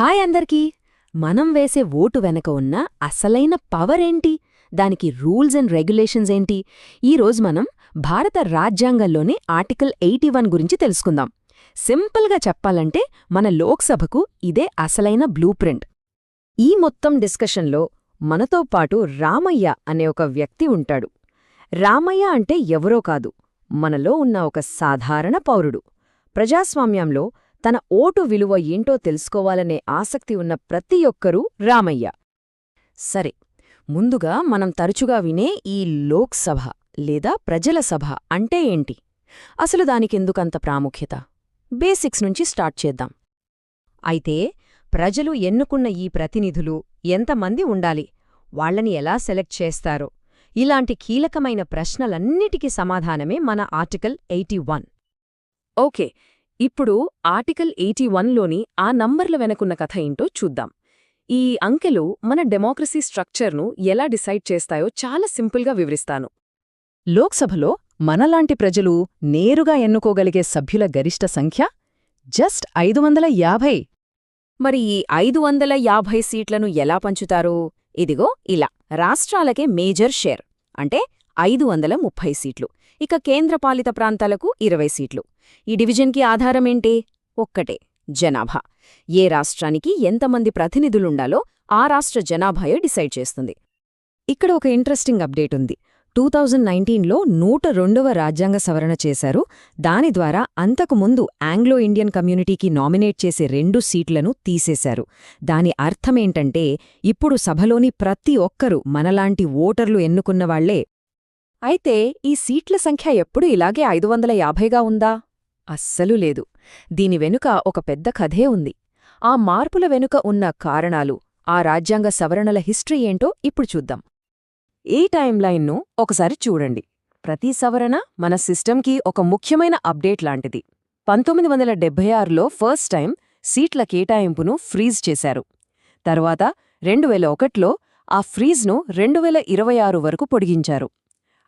Hi అందరికీ. మనం వేసే ఓటు వెనక ఉన్న అసలైన పవర్ ఏంటి? దానికి రూల్స్ అండ్ రెగ్యులేషన్స్ ఏంటి? ఈరోజు మనం భారత రాజ్యాంగంలోని ఆర్టికల్ ఎయిటీ వన్ గురించి తెలుసుకుందాం. సింపుల్గా చెప్పాలంటే మన లోక్సభకు ఇదే అసలైన బ్లూ ప్రింట్ ఈ మొత్తం డిస్కషన్లో మనతో పాటు రామయ్య అనే ఒక వ్యక్తి ఉంటాడు. రామయ్య అంటే ఎవరో కాదు మనలో ఉన్న ఒక సాధారణ పౌరుడు. ప్రజాస్వామ్యంలో తన ఓటు విలువ ఏంటో తెలుసుకోవాలనే ఆసక్తి ఉన్న ప్రతి ఒక్కరూ రామయ్య. సరే ముందుగా మనం తరచుగా వినే ఈ లోక్సభ లేదా ప్రజల సభ అంటే ఏంటి? అసలు దానికెందుకంత ప్రాముఖ్యత? బేసిక్స్ నుంచి స్టార్ట్ చేద్దాం. అయితే ప్రజలు ఎన్నుకున్న ఈ ప్రతినిధులు ఎంతమంది ఉండాలి? వాళ్ళని ఎలా సెలెక్ట్ చేస్తారో? ఇలాంటి కీలకమైన ప్రశ్నలన్నిటికీ సమాధానమే మన ఆర్టికల్ ఎయిటీ వన్. ఓకే ఇప్పుడు ఆర్టికల్ ఎయిటీ వన్లోని ఆ నంబర్ల వెనకున్న కథ ఏంటో చూద్దాం. ఈ అంకెలు మన డెమోక్రసీ స్ట్రక్చర్ను ఎలా డిసైడ్ చేస్తాయో చాలా సింపుల్గా వివరిస్తాను. లోక్సభలో మనలాంటి ప్రజలు నేరుగా ఎన్నుకోగలిగే సభ్యుల గరిష్ట సంఖ్య జస్ట్ ఐదు వందల యాభై. మరి ఈ ఐదు వందల యాభై సీట్లను ఎలా పంచుతారు? ఇదిగో ఇలా రాష్ట్రాలకే మేజర్ షేర్ అంటే ఐదు వందల ముప్పై సీట్లు. ఇక కేంద్రపాలిత ప్రాంతాలకు ఇరవై సీట్లు. ఈ డివిజన్కి ఆధారమేంటే? ఒక్కటే జనాభా. ఏ రాష్ట్రానికి ఎంతమంది ప్రతినిధులుండాలో ఆ రాష్ట్ర జనాభాయే డిసైడ్ చేస్తుంది. ఇక్కడ ఒక ఇంట్రెస్టింగ్ అప్డేట్ ఉంది. టూ థౌజండ్ నైన్టీన్లో నూట రెండవ రాజ్యాంగ సవరణ చేశారు. దాని ద్వారా అంతకుముందు ఆంగ్లో ఇండియన్ కమ్యూనిటీకి నామినేట్ చేసే రెండు సీట్లను తీసేశారు. దాని అర్థమేంటంటే ఇప్పుడు సభలోని ప్రతి ఒక్కరూ మనలాంటి ఓటర్లు ఎన్నుకున్నవాళ్ళే అయితే ఈ సీట్ల సంఖ్య ఎప్పుడు ఇలాగే ఐదు వందల యాభైగా ఉందా? అస్సలు లేదు. దీని వెనుక ఒక పెద్ద కథే ఉంది. ఆ మార్పుల వెనుక ఉన్న కారణాలు ఆ రాజ్యాంగ సవరణల హిస్టరీ ఏంటో ఇప్పుడు చూద్దాం. ఈ టైంలైన్ను ఒకసారి చూడండి. ప్రతి సవరణ మన సిస్టంకి ఒక ముఖ్యమైన అప్డేట్ లాంటిది. పంతొమ్మిది వందల డెబ్బై ఆరులో ఫస్ట్ టైం సీట్ల కేటాయింపును ఫ్రీజ్ చేశారు. తర్వాత రెండు వేల ఒకట్లో ఆ ఫ్రీజ్ను రెండు వేల ఇరవై ఆరు వరకు పొడిగించారు.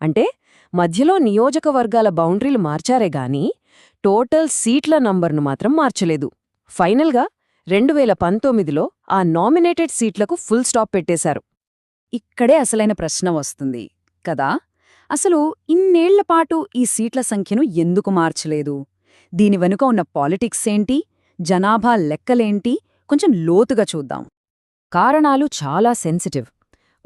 అంటే మధ్యలో నియోజకవర్గాల బౌండరీలు మార్చారే గాని టోటల్ సీట్ల నంబర్ను మాత్రం మార్చలేదు. ఫైనల్గా రెండు వేల పంతొమ్మిదిలో ఆ నామినేటెడ్ సీట్లకు ఫుల్ స్టాప్ పెట్టేశారు. ఇక్కడే అసలైన ప్రశ్న వస్తుంది. కదా? అసలు ఇన్నేళ్ళపాటు ఈ సీట్ల సంఖ్యను ఎందుకు మార్చలేదు? దీని వెనుక ఉన్న పాలిటిక్స్ ఏంటి? జనాభా లెక్కలేంటి? కొంచెం లోతుగా చూద్దాం. కారణాలు చాలా సెన్సిటివ్.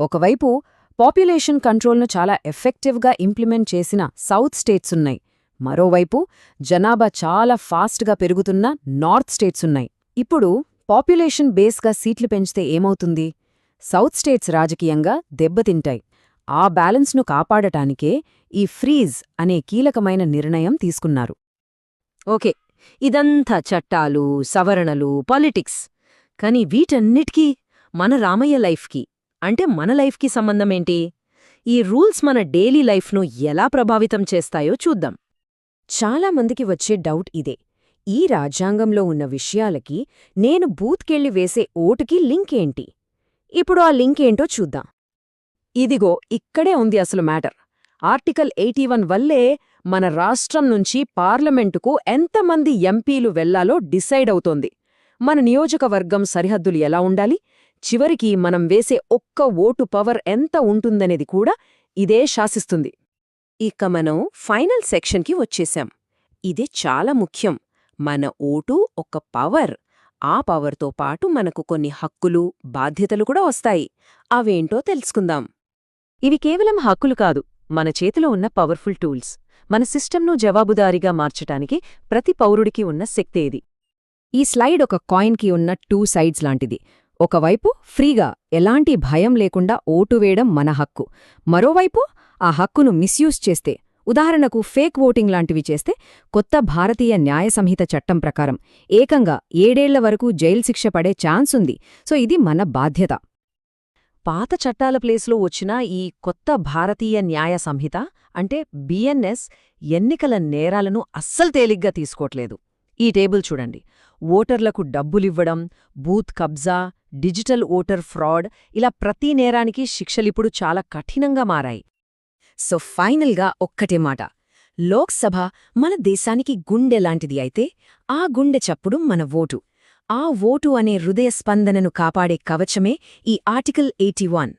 ఒకవైపు పాపులేషన్ కంట్రోల్ను చాలా ఎఫెక్టివ్గా ఇంప్లిమెంట్ చేసిన సౌత్ స్టేట్స్ ఉన్నాయి. మరోవైపు జనాభా చాలా ఫాస్ట్గా పెరుగుతున్న నార్త్ స్టేట్స్ ఉన్నాయి. ఇప్పుడు పాపులేషన్ బేస్గా సీట్లు పెంచితే ఏమవుతుంది? సౌత్ స్టేట్స్ రాజకీయంగా దెబ్బతింటాయి. ఆ బ్యాలెన్స్ను కాపాడటానికే ఈ ఫ్రీజ్ అనే కీలకమైన నిర్ణయం తీసుకున్నారు. ఓకే ఇదంతా చట్టాలు సవరణలు పాలిటిక్స్. కాని వీటన్నిటికీ మన రామయ్య లైఫ్కి అంటే మన లైఫ్కి సంబంధమేంటి? ఈ రూల్స్ మన డైలీ లైఫ్ను ఎలా ప్రభావితం చేస్తాయో చూద్దాం. చాలామందికి వచ్చే డౌట్ ఇదే. ఈ రాజ్యాంగంలో ఉన్న విషయాలకి నేను బూత్కెళ్ళి వేసే ఓటుకి లింక్ ఏంటి? ఇప్పుడు ఆ లింక్ ఏంటో చూద్దాం. ఇదిగో ఇక్కడే ఉంది అసలు మ్యాటర్. ఆర్టికల్ ఎయిటీ వన్ వల్లే మన రాష్ట్రం నుంచి పార్లమెంటుకు ఎంతమంది ఎంపీలు వెళ్ళాలో డిసైడ్ అవుతోంది. మన నియోజకవర్గం సరిహద్దులు ఎలా ఉండాలి? చివరికి మనం వేసే ఒక్క ఓటు పవర్ ఎంత ఉంటుందనేది కూడా ఇదే శాసిస్తుంది. ఇక మనం ఫైనల్ సెక్షన్కి వచ్చేశాం ఇది చాలా ముఖ్యం. మన ఓటు ఒక పవర్. ఆ పవర్తో పాటు మనకు కొన్ని హక్కులు బాధ్యతలు కూడా వస్తాయి. అవేంటో తెలుసుకుందాం. ఇవి కేవలం హక్కులు కాదు మన చేతిలో ఉన్న పవర్ఫుల్ టూల్స్. మన సిస్టమ్ను జవాబుదారీగా మార్చటానికి ప్రతి పౌరుడికి ఉన్న శక్తి ఇది ఈ స్లైడ్ ఒక కాయిన్కి ఉన్న టూ సైడ్స్ లాంటిది. ఒకవైపు ఫ్రీగా ఎలాంటి భయం లేకుండా ఓటు వేయడం మన హక్కు. మరోవైపు ఆ హక్కును మిస్యూజ్ చేస్తే ఉదాహరణకు ఫేక్ ఓటింగ్ లాంటివి చేస్తే కొత్త భారతీయ న్యాయ సంహిత చట్టం ప్రకారం ఏకంగా ఏడేళ్ళ వరకు జైలు శిక్ష పడే ఛాన్స్ ఉంది. సో ఇది మన బాధ్యత. పాత చట్టాల ప్లేస్లో వచ్చిన ఈ కొత్త భారతీయ న్యాయ సంహిత అంటే బిఎన్ఎస్ ఎన్నికల నేరాలను అస్సలు తేలిగ్గా తీసుకోవట్లేదు. ఈ టేబుల్ చూడండి. ఓటర్లకు డబ్బులివ్వడం బూత్ కబ్జా డిజిటల్ ఓటర్ ఫ్రాడ్ ఇలా ప్రతి నేరానికి శిక్షలిప్పుడు చాలా కఠినంగా మారాయి. సో ఫైనల్గా ఒక్కటే మాట. లోక్సభ మన దేశానికి గుండె లాంటిది అయితే ఆ గుండె చప్పుడు మన ఓటు. ఆ ఓటు అనే హృదయ స్పందనను కాపాడే కవచమే ఈ ఆర్టికల్ ఎయిటీ వన్.